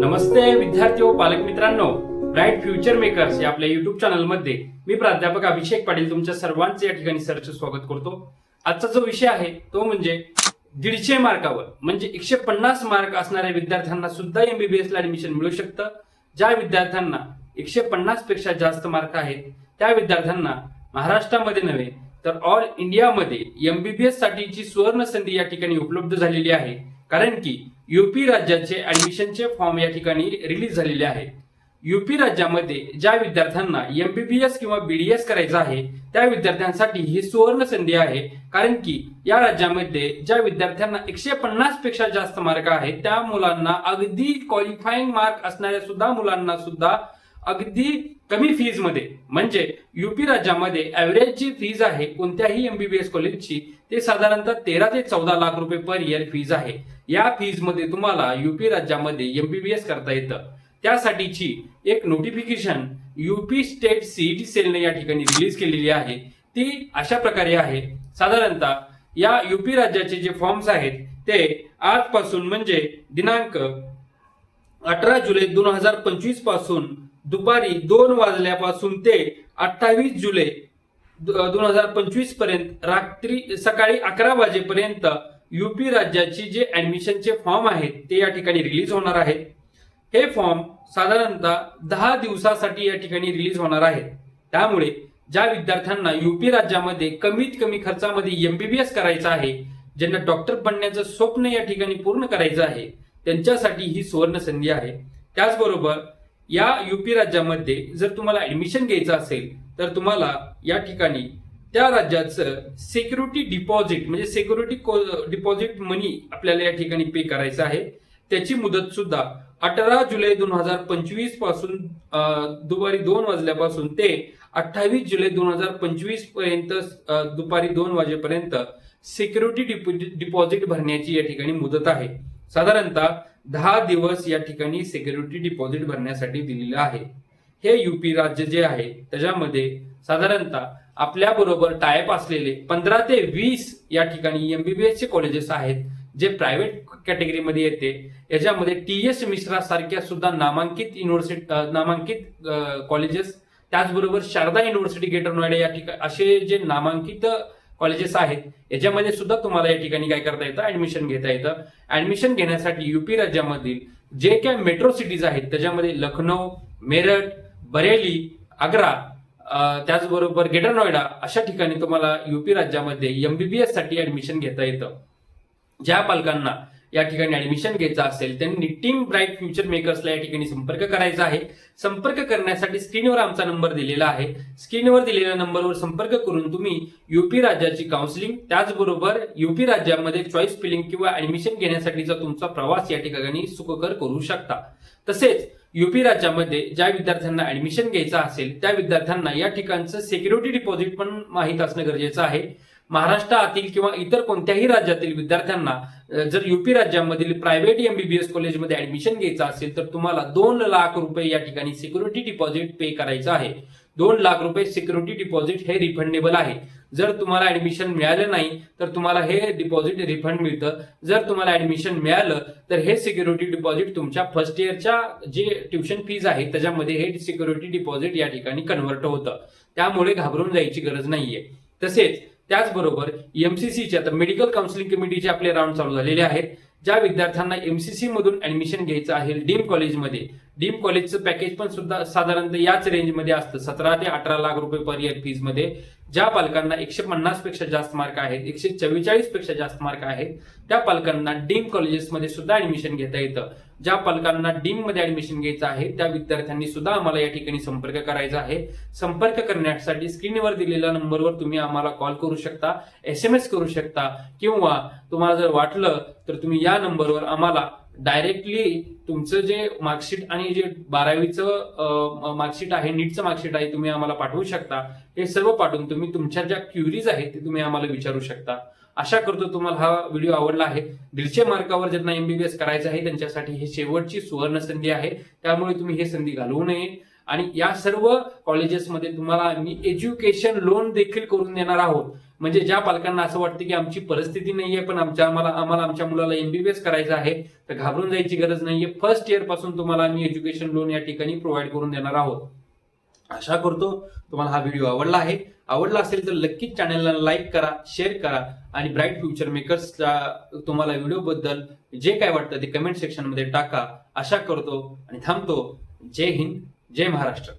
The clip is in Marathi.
नमस्ते विद्यार्थी व पालक मित्रांनो. ब्राईट फ्युचर मेकर्स या आपल्या युट्यूब चॅनलमध्ये मी प्राध्यापक अभिषेक पाटील तुमच्या सर्वांचे या ठिकाणी सरच स्वागत करतो. आजचा जो विषय आहे तो म्हणजे दीडशे मार्कावर म्हणजे एकशे पन्नास मार्क असणाऱ्या विद्यार्थ्यांना सुद्धा एमबीबीएस ला ऍडमिशन मिळू शकतं. ज्या विद्यार्थ्यांना एकशे पन्नासपेक्षा जास्त मार्क आहेत त्या विद्यार्थ्यांना महाराष्ट्रामध्ये नव्हे तर ऑल इंडियामध्ये एमबीबीएस साठीची सुवर्ण संधी या ठिकाणी उपलब्ध झालेली आहे. कारण की यूपी राज्याचे ऍडमिशनचे फॉर्म या ठिकाणी रिलीज झालेले आहेत यूपी राज्यामध्ये ज्या विद्यार्थ्यांना एमबीबीएस किंवा बीडीएस करायचं आहे त्या विद्यार्थ्यांसाठी ही सुवर्ण संधी आहे. कारण की या राज्यामध्ये ज्या विद्यार्थ्यांना एकशे पन्नासपेक्षा जास्त मार्क आहेत त्या मुलांना अगदी क्वालिफाईंग मार्क असणाऱ्या सुद्धा मुलांना सुद्धा अगदी कमी फीजमध्ये म्हणजे युपी राज्यामध्ये ॲव्हरेज जी फीज आहे कोणत्याही एमबीबीएस कॉलेजची ते साधारणतः तेरा ते चौदा लाख रुपये पर इयर फीज आहे. या फीजमध्ये तुम्हाला युपी राज्यामध्ये एमबीबीएस करता येतं. त्यासाठीची एक नोटिफिकेशन युपी स्टेट सीईटी सेलने या ठिकाणी रिलीज केलेली आहे. ती अशा प्रकारे आहे. साधारणतः या युपी राज्याचे जे फॉर्म्स आहेत ते आजपासून म्हणजे दिनांक अठरा जुलै दोन हजार पंचवीसपासून दुपारी दोन वाजल्यापासून ते अठ्ठावीस जुलै दोन हजार पंचवीसपर्यंत रात्री सकाळी अकरा वाजेपर्यंत युपी राज्याची जे ऍडमिशनचे फॉर्म आहेत ते या ठिकाणी रिलीज होणार आहेत. हे फॉर्म साधारणतः दहा दिवसासाठी या ठिकाणी रिलीज होणार आहेत. त्यामुळे ज्या विद्यार्थ्यांना युपी राज्यामध्ये कमीत कमी खर्चामध्ये एमबीबीएस करायचं आहे ज्यांना डॉक्टर बनण्याचं स्वप्न या ठिकाणी पूर्ण करायचं आहे त्यांच्यासाठी ही सुवर्ण संधी आहे. त्याचबरोबर या युपी राज्यामध्ये जर तुम्हाला ऍडमिशन घ्यायचं असेल तर तुम्हाला या ठिकाणी त्या राज्याचं सिक्युरिटी डिपॉझिट म्हणजे सिक्युरिटी डिपॉझिट मनी आपल्याला या ठिकाणी पे करायचं आहे. त्याची मुदत सुद्धा अठरा जुलै दोन हजार पंचवीसपासून दुपारी दोन वाजल्यापासून ते अठ्ठावीस जुलै दोन हजार पंचवीसपर्यंत दुपारी दोन वाजेपर्यंत सिक्युरिटी डिपॉझिट भरण्याची या ठिकाणी मुदत आहे. साधारणतः दहा दिवस या ठिकाणी सिक्युरिटी डिपॉझिट भरण्यासाठी दिलेलं आहे. हे युपी राज्य जे आहे त्याच्यामध्ये साधारणतः आपल्याबरोबर टायप असलेले पंधरा ते वीस या ठिकाणी एमबीबीएस चे कॉलेजेस आहेत जे प्रायव्हेट कॅटेगरीमध्ये येते. याच्यामध्ये टी एस मिश्रा सारख्या सुद्धा नामांकित युनिव्हर्सिटी नामांकित कॉलेजेस त्याचबरोबर शारदा युनिव्हर्सिटी ग्रेटर नोएडा या ठिकाणी असे जे नामांकित कॉलेजेस आहेत. याच्यामध्ये सुद्धा तुम्हाला या ठिकाणी काय करता येतं? ऍडमिशन घेता येतं. ऍडमिशन घेण्यासाठी युपी राज्यामधील जे काय मेट्रो सिटीज आहेत त्याच्यामध्ये लखनौ मेरठ बरेली आग्रा त्याचबरोबर ग्रेटर नोएडा अशा ठिकाणी तुम्हाला युपी राज्यामध्ये एमबीबीएससाठी ऍडमिशन घेता येतं. ज्या पालकांना या ठिकाणी ऍडमिशन घ्यायचं असेल त्यांनी टीम ब्राईट फ्युचर मेकर्सला या ठिकाणी संपर्क करायचा आहे. संपर्क करण्यासाठी स्क्रीनवर आमचा नंबर दिलेला आहे. स्क्रीनवर दिलेल्या नंबरवर संपर्क करून तुम्ही युपी राज्याची काउन्सिलिंग त्याचबरोबर युपी राज्यामध्ये चॉईस फिलिंग किंवा ऍडमिशन घेण्यासाठीचा तुमचा प्रवास या ठिकाणी सुखकर करू शकता. तसेच युपी राज्यामध्ये ज्या विद्यार्थ्यांना ऍडमिशन घ्यायचं असेल त्या विद्यार्थ्यांना या ठिकाणचं सिक्युरिटी डिपॉझिट पण माहीत असणं गरजेचं आहे. महाराष्ट्रातील किंवा इतर कोणत्याही राज्यातील विद्यार्थ्यांना जर युपी राज्यामधील प्रायव्हेट एमबीबीएस कॉलेजमध्ये ऍडमिशन घ्यायचं असेल तर तुम्हाला दोन लाख रुपये या ठिकाणी सिक्युरिटी डिपॉझिट पे करायचं आहे. दोन लाख रुपये सिक्युरिटी डिपॉझिट हे रिफंडेबल आहे. जर तुम्हाला ऍडमिशन मिळालं नाही तर तुम्हाला हे डिपॉझिट रिफंड मिळतं. जर तुम्हाला ऍडमिशन मिळालं तर हे सिक्युरिटी डिपॉझिट तुमच्या फर्स्ट इयरच्या जे ट्युशन फीज आहे त्याच्यामध्ये हे सिक्युरिटी डिपॉझिट या ठिकाणी कन्व्हर्ट होतं. त्यामुळे घाबरून जायची गरज नाहीये. तसेच त्याचबरोबर एमसीसीच्या तर मेडिकल काउन्सिलिंग कमिटीचे आपले राऊंड चालू झालेले आहेत. ज्या विद्यार्थ्यांना एमसीसी मधून ऍडमिशन घ्यायचं आहे डीम कॉलेजमध्ये डीम कॉलेजचं पॅकेज पण सुद्धा साधारणतः याच रेंजमध्ये असतं. सतरा ते अठरा लाख रुपये पर इयर फीजमध्ये ज्या पालकांना एकशे पन्नासपेक्षा जास्त मार्क आहेत एकशे चव्वेचाळीसपेक्षा जास्त मार्क आहेत त्या पालकांना डीम कॉलेजेसमध्ये सुद्धा ऍडमिशन घेता येतं. ज्या पालकांना डीममध्ये ऍडमिशन घ्यायचं आहे त्या विद्यार्थ्यांनी सुद्धा आम्हाला या ठिकाणी संपर्क करायचा आहे. संपर्क करण्यासाठी स्क्रीनवर दिलेल्या नंबरवर तुम्ही आम्हाला कॉल करू शकता एस एम एस करू शकता किंवा तुम्हाला जर वाटलं तर तुम्ही या नंबरवर आम्हाला डायरेक्टली तुमचं जे मार्कशीट आणि जे बारावीचं मार्कशीट आहे नीटचं मार्कशीट आहे तुम्ही आम्हाला पाठवू शकता. हे सर्व पाठवून तुम्ही तुमच्या ज्या क्युरीज आहेत ते तुम्ही आम्हाला विचारू शकता. आशा करतो तुम्हाला हा व्हिडिओ आवडला आहे. दीडशे मार्कावर ज्यांना एमबीबीएस करायचं आहे त्यांच्यासाठी हे शेवटची सुवर्ण संधी आहे. त्यामुळे तुम्ही हे संधी घालवू नये. आणि या सर्व कॉलेजेसमध्ये तुम्हाला आम्ही एज्युकेशन लोन देखील करून देणार आहोत. म्हणजे ज्या पालकांना असं वाटतं की आमची परिस्थिती नाहीये पण आमच्या आम्हाला आम्हाला आमच्या मुलाला एमबीबीएस करायचं आहे तर घाबरून जायची गरज नाहीये. फर्स्ट इयरपासून तुम्हाला आम्ही एज्युकेशन लोन या ठिकाणी प्रोव्हाइड करून देणार आहोत. आशा करतो तुम्हाला हा व्हिडिओ आवडला आहे. आवडला असेल तर नक्कीच चॅनलला लाईक करा शेअर करा आणि ब्राईट फ्युचर मेकर्सच्या तुम्हाला व्हिडिओ बद्दल जे काय वाटतं ते कमेंट सेक्शनमध्ये टाका. आशा करतो आणि थांबतो. जय हिंद जय महाराष्ट्र.